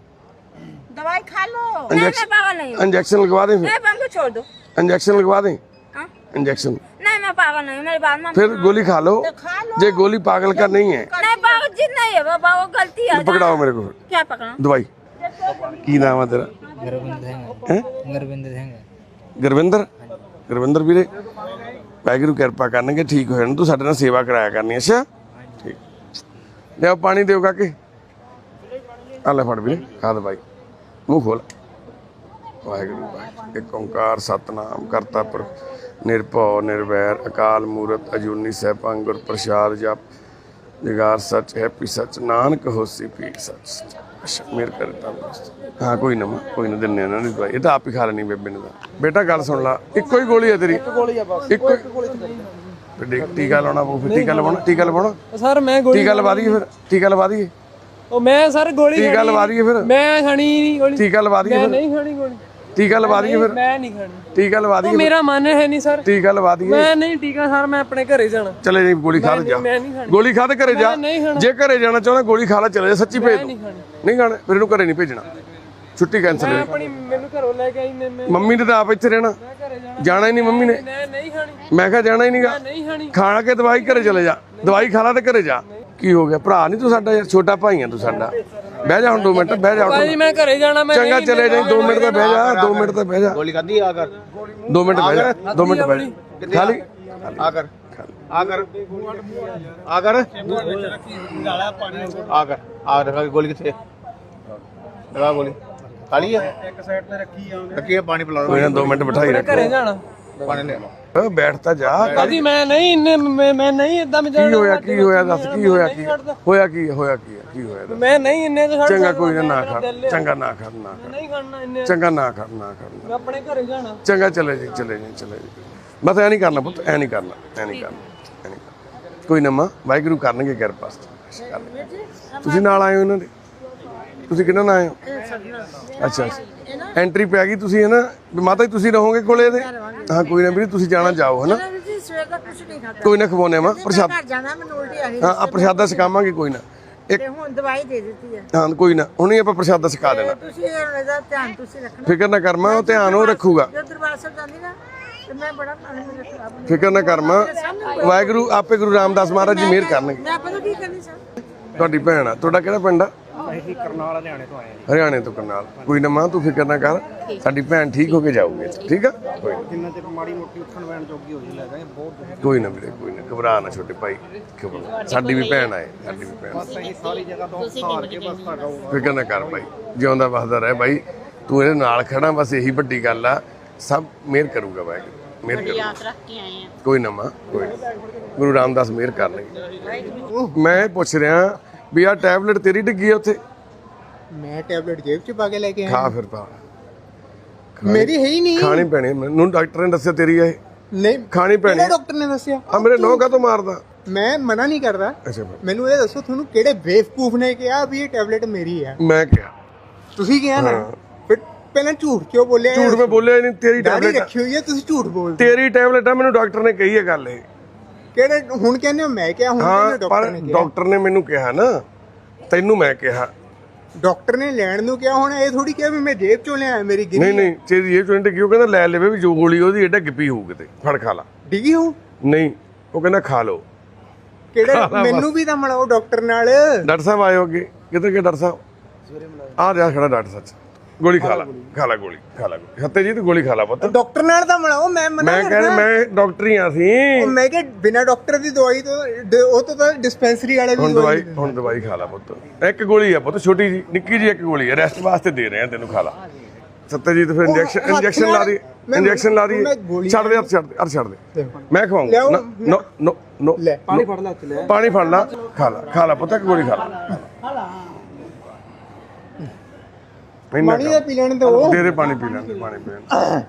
दवाई खा लो। नहीं मैं इंजेक्शन पागल नहीं इंजेक्शन लगवा दे फिर। छोड़ दो। इंजेक्शन लगवा दें। हाँ? इंजेक्शन नहीं मैं पागल नहीं हूँ मेरी बात मान फिर गोली खा लो ये गोली पागल का नहीं है नहीं पागल जिद नहीं है बाबा वो गलती है पकड़ाओ मेरे को क्या पकड़ा दवाई की नाम है तेरा हैं? ਗੁਰਵਿੰਦਰ ਗੁਰਵਿੰਦਰ ਵੀਰੇ ਵਾਹਿਗੁਰੂ ਕਿਰਪਾ ਕਰਨਗੇ ਠੀਕ ਹੋ ਜਾਣ ਤੂੰ ਸਾਡੇ ਨਾਲ ਸੇਵਾ ਕਰਾਇਆ ਕਰਨੀ ਅੱਛਾ ਠੀਕ ਲਿਆਓ ਪਾਣੀ ਦਿਓ ਕਾਕੇ ਆ ਲੈ ਫੜ ਵੀਰੇ ਖਾ ਦਵਾਈ ਮੂੰਹ ਖੋਲ ਵਾਹਿਗੁਰੂ ਵਾਹਿਗੁਰੂ ਇੱਕ ਓੰਕਾਰ ਸਤਨਾਮ ਕਰਤਾ ਪੁਰਖ ਨਿਰਭਉ ਨਿਰਵੈਰ ਅਕਾਲ ਮੂਰਤ ਅਜੂਨੀ ਸੈਭੰ ਗੁਰ ਪ੍ਰਸਾਦ ਜਪ ਜਗਾਰ ਸੱਚ ਹੈਪੀ ਸੱਚ ਨਾਨਕ ਹੋਸੀ ਪੀ ਸੱਚ। ਮੇਰ ਕਰਤਾ ਹਾਂ ਕੋਈ ਨਾ ਕੋਈ ਨਾ ਦਿੰਨੇ ਇਹਨਾਂ ਦੀ ਦਵਾਈ ਇਹ ਤਾਂ ਆਪ ਹੀ ਖਾ ਲੈਣੀ ਬੇਬੇ ਨੇ ਤਾਂ। ਬੇਟਾ ਗੱਲ ਸੁਣ ਲਾ। ਇੱਕੋ ਹੀ ਗੋਲੀ ਹੈ ਤੇਰੀ। ਇੱਕ ਗੋਲੀ ਆ ਬਸ। ਇੱਕੋ ਇੱਕ ਗੋਲੀ ਟੀਕਾ ਲਾਉਣਾ ਪਊ ਫਿਰ। ਟੀਕਾ ਲਵਾਉਣਾ ਟੀਕਾ ਲਵਾਉਣਾ? ਸਰ ਮੈਂ ਗੋਲੀ ਟੀਕਾ ਲਵਾ ਦਈਏ ਫਿਰ। ਟੀਕਾ ਲਵਾ ਦਈਏ। ਉਹ ਮੈਂ ਸਰ ਗੋਲੀ ਟੀਕਾ ਲਵਾ ਦਈਏ ਫਿਰ। ਮੈਂ ਖਾਣੀ ਨਹੀਂ ਗੋਲੀ। ਟੀਕਾ ਲਵਾ ਦਈਏ ਮੈਂ ਨਹੀਂ ਖਾਣੀ ਗੋਲੀ। ਟੀਕਾ ਲਵਾ ਦਈਏ ਫਿਰ। ਮੈਂ ਨਹੀਂ ਖਾਣੀ। ਟੀਕਾ ਲਵਾ ਉਹ ਦਈਏ ਮੇਰਾ ਮਨ ਹੈ ਨਹੀਂ ਸਰ। ਟੀਕਾ ਲਵਾ ਦਈਏ। ਮੈਂ ਨਹੀਂ ਟੀਕਾ ਸਰ ਮੈਂ ਆਪਣੇ ਘਰੇ ਜਾਣਾ। ਚਲੇ ਜੀ ਗੋਲੀ ਖਾ ਲੈ ਜਾ। ਮੈਂ ਨਹੀਂ ਖਾਣੀ। ਗੋਲੀ ਖਾ ਤੇ ਘਰੇ ਜਾ। ਮੈਂ ਨਹੀਂ ਖਾਣਾ। ਜੇ ਘਰੇ ਜਾਣਾ ਚਾਹੁੰਦਾ ਗੋਲੀ ਖਾ ਲੈ ਚਲੇ ਜਾ ਸੱਚੀ ਭੇਜ ਦੋ। ਨਹੀਂ ਖਾਣੀ। ਨਹੀਂ ਖਾਣਾ ਫਿਰ ਇਹਨੂੰ ਘਰੇ ਨਹੀਂ ਭੇਜਣਾ। ਛੁੱਟੀ ਕੈਨਸਲ ਮੈਂ ਆਪਣੀ ਮੈਨੂੰ ਘਰੋਂ ਲੈ ਕੇ ਆਈ ਮੈਂ ਮੈਂ ਮੰਮੀ ਨੇ ਤਾਂ ਆਪ ਇੱਥੇ ਰਹਿਣਾ। ਘਰੇ ਜਾਣਾ। ਜਾਣਾ ਹੀ ਨਹੀਂ ਮੰਮੀ ਨੇ। ਮੈਂ ਨਹੀਂ ਖਾਣੀ। ਮੈਂ ਕਿਹਾ ਜਾਣਾ ਹੀ ਨਹੀਂਗਾ ਮੈਂ ਨਹੀਂ ਖਾਣੀ। ਖਾਣਾ ਕੇ ਦਵਾਈ ਘਰੇ ਚਲੇ ਜਾ। ਦਵਾਈ ਖਾ ਲਾ ਤੇ ਘਰੇ ਜਾ। ਕੀ ਹੋ ਗਿਆ? ਭਰਾ ਨਹੀਂ ਤੂੰ ਸਾਡਾ ਯਾਰ ਛੋਟਾ ਭਾਈ ਆ ਤੂੰ ਸਾਡਾ। ਬਹਿ ਜਾ ਹੁਣ 2 ਮਿੰਟ ਬਹਿ ਜਾ ਭਾਈ ਮੈਂ ਘਰੇ ਜਾਣਾ ਮੈਂ ਚੰਗਾ ਚਲੇ ਜਾਈ 2 ਮਿੰਟ ਤਾਂ ਬਹਿ ਜਾ 2 ਮਿੰਟ ਤਾਂ ਬਹਿ ਜਾ। ਗੋਲੀ ਖਾਦੀ ਆ ਕਰ। 2 ਮਿੰਟ ਬਹਿ ਜਾ 2 ਮਿੰਟ ਬਹਿ ਜਾ। ਖਾਲੀ? ਆ ਕਰ। ਆ ਕਰ। ਆ ਕਰ। ਆ ਕਰ। ਆ ਰਖਾ ਗੋਲੀ ਕਿੱਥੇ ਲਗਾ ਗੋਲੀ। ਖਾਲੀ ਹੈ ਇੱਕ ਸਾਈਡ ਤੇ ਰੱਖੀ ਆ ਰੱਖੀ ਆ ਪਾਣੀ ਪਿਲਾ ਨਾ 2 ਮਿੰਟ ਬਿਠਾਈ ਰੱਖ। ਘਰੇ ਜਾਣਾ। ਪਾਣੀ ਲੈ ਓ ਬੈਠ ਤਾਂ ਜਾ। ਕਦੀ ਮੈਂ ਨਹੀਂ ਇੰਨੇ ਮੈਂ ਮੈਂ ਨਹੀਂ ਇਦਾਂ ਮੈਂ ਕੀ ਹੋਇਆ ਕੀ ਹੋਇਆ ਦੱਸ ਕੀ ਹੋਇਆ ਕੀ ਹੋਇਆ ਕੀ ਹੋਇਆ ਕੀ ਕੀ ਹੋਇਆ ਦੱਸ। ਮੈਂ ਨਹੀਂ ਇੰਨੇ ਤੋਂ ਛੱਡ ਚੰਗਾ ਕੋਈ ਨਾ ਨਾ ਕਰ। ਚੰਗਾ ਨਾ ਕਰ ਨਾ ਕਰ ਨਹੀਂ ਖਾਣਾ ਇੰਨੇ ਚੰਗਾ ਨਾ ਕਰ ਨਾ ਕਰ ਮੈਂ ਆਪਣੇ ਘਰੇ ਜਾਣਾ। ਚੰਗਾ ਚਲੇ ਜੀ ਚਲੇ ਜੀ ਚਲੇ ਜੀ। ਬਸ ਐ ਨਹੀਂ ਕਰਨਾ ਪੁੱਤ ਐ ਨਹੀਂ ਕਰਨਾ ਐ ਨਹੀਂ ਕਰਨਾ ਐ ਨਹੀਂ ਕਰਨਾ। ਕੋਈ ਨਾ ਮਾਂ ਵਾਹਿਗੁਰੂ ਕਰਨਗੇ ਕਿਰਪਾ। ਤੁਸੀਂ ਨਾਲ ਆਏ ਹੋ ਇਹਨਾਂ ਦੇ? ਤੁਸੀਂ ਕਿਹਨਾਂ ਨਾਲ ਆਏ ਹੋ? ਅੱਛਾ ਐਂਟਰੀ ਪੈ ਗਈ ਤੁਸੀਂ ਹੈ ਨਾ ਮਾਤਾ ਜੀ ਤੁਸੀਂ ਰਹੋਗੇ ਕੋਲੇ ਇਹਦੇ? ਹਾਂ ਕੋਈ ਨਾ ਵੀਰੇ ਤੁਸੀਂ ਜਾਣਾ ਜਾਓ ਹੈ ਨਾ ਜੀ ਸਵੇਰ ਦਾ ਕੁਝ ਨਹੀਂ ਖਾਦਾ ਕੋਈ ਨਾ ਖਵਾਉਣੇ ਮਾਂ ਪ੍ਰਸ਼ਾਦ ਘਰ ਜਾਣਾ ਮੈਨੂੰ ਉਲਟੀ ਆ ਰਹੀ ਹਾਂ ਆ ਪ੍ਰਸ਼ਾਦਾ ਸਿਖਾਵਾਂਗੇ ਕੋਈ ਨਾ। ਤੇ ਹੁਣ ਦਵਾਈ ਦੇ ਦਿੱਤੀ ਹੈ ਹਾਂ ਕੋਈ ਨਾ ਹੁਣੇ ਆਪਾਂ ਪ੍ਰਸ਼ਾਦਾ ਸਿਖਾ ਦੇਣਾ। ਤੁਸੀਂ ਇਹਦਾ ਧਿਆਨ ਤੁਸੀਂ ਰੱਖਣਾ। ਫਿਕਰ ਨਾ ਕਰ ਮਾਂ ਉਹ ਧਿਆਨ ਉਹ ਰੱਖੂਗਾ। ਜੋ ਦਰਬਾਰ ਸਾਹਿਬ ਜਾਂਦੀ ਨਾ ਤੇ ਮੈਂ ਬੜਾ ਮਨ ਮੇਰਾ ਖਰਾਬ ਹੁੰਦਾ। ਫਿਕਰ ਨਾ ਕਰ ਮਾਂ ਵਾਹਿਗੁਰੂ ਆਪੇ ਗੁਰੂ ਰਾਮਦਾਸ ਮਹਾਰਾਜ ਜੀ ਮਿਹਰ ਕਰਨਗੇ। ਮੈਂ ਪਤਾ ਕੀ ਕਰਨੀ ਸਰ ਤੁਹਾਡੀ ਭੈਣ ਆ। ਤੁਹਾਡਾ ਕਿਹੜਾ ਪਿੰਡ ਆ? ਅਸੀਂ ਕਰਨਾਲ ਹਰਿਆਣੇ ਤੋਂ ਆਏ ਹਰਿਆਣੇ ਤੋਂ ਕਰਨਾਲ। ਕੋਈ ਨਾ ਮਾਂ ਤੂੰ ਫਿਕਰ ਨਾ ਕਰ ਸਾਡੀ ਭੈਣ ਠੀਕ ਹੋ ਕੇ ਜਾਊਗੀ ਠੀਕ ਆ? ਕੋਈ ਨਾ। ਜਿੰਨਾ ਤੇ ਮਾੜੀ ਮੋਟੀ ਉੱਠਣ ਬੈਣ ਜੋਗੀ ਹੋ ਜੀ ਲੈ ਜਾਏ ਬਹੁਤ ਕੋਈ ਨਾ ਵੀਰੇ ਕੋਈ ਨਾ ਘਬਰਾ ਨਾ ਛੋਟੇ ਭਾਈ ਘਬਰਾ। ਸਾਡੀ ਵੀ ਭੈਣ ਆਏ ਸਾਡੀ ਵੀ ਭੈਣ। ਸਹੀ ਸਾਰੀ ਜਗ੍ਹਾ ਤੋਂ ਹਾਰ ਕੇ ਬਸ ਤੁਹਾਡਾ ਹੋਊਗਾ ਫਿਕਰ ਨਾ ਕਰ ਭਾਈ ਜਿਉਂਦਾ ਵਸਦਾ ਰਹਿ ਭਾਈ। ਤੂੰ ਇਹਦੇ ਨਾਲ ਖੜਾ ਬਸ ਇਹੀ ਵੱਡੀ ਗੱਲ ਆ ਸਭ ਮਿਹਰ ਕਰੂਗਾ ਵਾਹਿਗੁਰੂ ਮਿਹਰ ਕਰੂਗਾ। ਕੋਈ ਨਾ ਮਾਂ ਕੋਈ। ਗੁਰੂ ਰਾਮਦਾਸ ਮਿਹਰ ਕਰਨਗੇ ਮੈਂ ਇਹ ਪੁੱਛ ਰਿਹਾ ਵੀ ਆ ਟੈਬਲੇਟ ਤੇਰੀ ਡਿੱਗੀ ਆ ਉੱਥੇ। ਮੈਂ ਟੈਬਲੇਟ ਜੇਬ 'ਚ ਪਾ ਕੇ ਲੈ ਕੇ ਆਇਆ। ਖਾ ਫਿਰ ਪਾ। ਮੇਰੀ ਹੈ ਹੀ ਨਹੀਂ। ਖਾਣੀ ਪੈਣੀ। ਮੈਨੂੰ ਡਾਕਟਰ ਨੇ ਦੱਸਿਆ ਤੇਰੀ ਆ ਇਹ। ਨਹੀਂ ਖਾਣੀ ਪੈਣੀ। ਕਿਹੜਾ ਡਾਕਟਰ ਨੇ ਦੱਸਿਆ? ਆ ਮੇਰੇ ਨੌਂ ਕਾ ਤੋਂ ਮਾਰਦਾ। ਮੈਂ ਮਨਾ ਨਹੀਂ ਕਰਦਾ। ਅੱਛਾ। ਮੈਨੂੰ ਇਹ ਦੱਸੋ ਤੁਹਾਨੂੰ ਕਿਹੜੇ ਬੇਵਕੂਫ ਨੇ ਕਿਹਾ ਵੀ ਇਹ ਟੈਬਲੇਟ ਮੇਰੀ ਹੈ ਮੈਂ ਕਿਹਾ। ਤੁਸੀਂ ਕਿਹਾ ਨਾ। ਫਿਰ ਪਹਿਲਾਂ ਝੂਠ ਕਿਉਂ ਬੋਲਿਆ ਝੂਠ ਮੈਂ ਬੋਲਿਆ ਹੀ ਨਹੀਂ ਤੇਰੀ ਦਾੜੀ ਟੈਬਲੇਟ ਰੱਖੀ ਹੋਈ ਹੈ ਤੁਸੀਂ ਝੂਠ ਬੋਲਦੇ ਤੇਰੀ ਟੈਬਲੇਟ ਆ ਮੈਨੂੰ ਡਾਕਟਰ ਨੇ ਕਹੀ ਹੈ ਗੱਲ ਇਹ। ਕਿਹੜੇ ਹੁਣ ਕਹਿੰਦੇ ਹੋ ਮੈਂ ਕਿਹਾ ਹੁਣ ਹਾਂ ਕਹਿੰਦੇ ਹੋ ਪਰ ਡਾਕਟਰ ਨੇ ਕਿਹਾ। ਡਾਕਟਰ ਨੇ ਮੈਨੂੰ ਕਿਹਾ ਨਾ ਤੈਨੂੰ ਮੈਂ ਕਿਹਾ। ਡਾਕਟਰ ਨੇ ਲੈਣ ਨੂੰ ਕਿਹਾ ਹੁਣ ਇਹ ਥੋੜੀ ਕਿਹਾ ਵੀ ਮੈਂ ਜੇਬ ਚੋਂ ਲਿਆਇਆ ਮੇਰੀ ਗਿਰੀ ਨਹੀਂ ਨਹੀਂ ਤੇਰੀ ਇਹ ਚੁੰਟ ਕਿਉਂ ਕਹਿੰਦਾ ਲੈ ਲੈਵੇ ਵੀ ਜੋ ਗੋਲੀ ਉਹਦੀ ਐਡਾ ਗਿੱਪੀ ਹੋਊ ਕਿਤੇ ਫੜ ਖਾ ਲਾ। ਡਿੱਗੀ ਹੋ ਨਹੀਂ ਉਹ ਕਹਿੰਦਾ ਖਾ ਲਓ। ਕਿਹੜੇ ਮੈਨੂੰ ਵੀ ਤਾਂ ਮਿਲਾਓ ਡਾਕਟਰ ਨਾਲ। ਡਾਕਟਰ ਸਾਹਿਬ ਆਇਓ ਅੱਗੇ ਕਿੱਧਰ ਡਾਕਟਰ ਸਾਹਿਬ? ਆ ਰਿਹਾ ਖੜਾ ਡਾਕਟਰ ਸਾਹਿਬ। ਗੋਲੀ ਖਾ ਲਾ ਖਾ ਲਾ ਗੋਲੀ ਖਾ ਲਾ ਗੋਲੀ। ਹੱਤੇ ਜੀ ਤੂੰ ਗੋਲੀ ਖਾ ਲਾ ਪੁੱਤ। ਡਾਕਟਰ ਨਾਲ ਤਾਂ ਮਿਲਾਓ ਮੈਂ ਮਨਾ ਮੈਂ ਕਹਿੰਦਾ ਮੈਂ ਡਾਕਟਰ ਹੀ ਆ ਸੀ ਉਹ ਮੈਂ ਕਿ ਬਿਨਾ ਡਾਕਟਰ ਦੀ ਦਵਾਈ ਤੋਂ ਉਹ ਤੋਂ ਤਾਂ ਡਿਸਪੈਂਸਰੀ ਵਾਲੇ ਵੀ ਹੁਣ ਦਵਾਈ ਹੁਣ ਦਵਾਈ ਖਾ ਲਾ ਪੁੱਤ। ਇੱਕ ਗੋਲੀ ਆ ਪੁੱਤ ਛੋਟੀ ਜੀ ਨਿੱਕੀ ਜੀ ਇੱਕ ਗੋਲੀ ਆ ਰੈਸਟ ਵਾਸਤੇ ਦੇ ਰਹੇ ਆ ਤੈਨੂੰ ਖਾ ਲਾ। ਸੱਤਰਜੀਤ ਫਿਰ ਇੰਜੈਕਸ਼ਨ ਇੰਜੈਕਸ਼ਨ ਲਾ ਦੀ ਇੰਜੈਕਸ਼ਨ ਲਾ ਦੀ। ਛੱਡ ਦੇ ਹੱਥ ਛੱਡ ਦੇ ਹੱਥ ਛੱਡ ਦੇ। ਮੈਂ ਖਵਾਉਂਗਾ। ਨੋ ਨੋ ਨੋ ਲੈ। ਪਾਣੀ ਫੜ ਲੈ ਪਾਣੀ ਫੜ ਲਾ ਖਾ ਲਾ ਖਾ ਲਾ ਪੁੱਤ ਇੱਕ ਗੋਲੀ ਖਾ ਲਾ। ਇੰਨਾ ਪਾਣੀ ਦਾ ਪੀ ਲੈਣ ਦਿਓ ਦੇ ਦੇ ਪਾਣੀ ਪੀ ਲੈਣ ਦੇ, ਪਾਣੀ ਪੀ ਲੈਣ ਦੇ।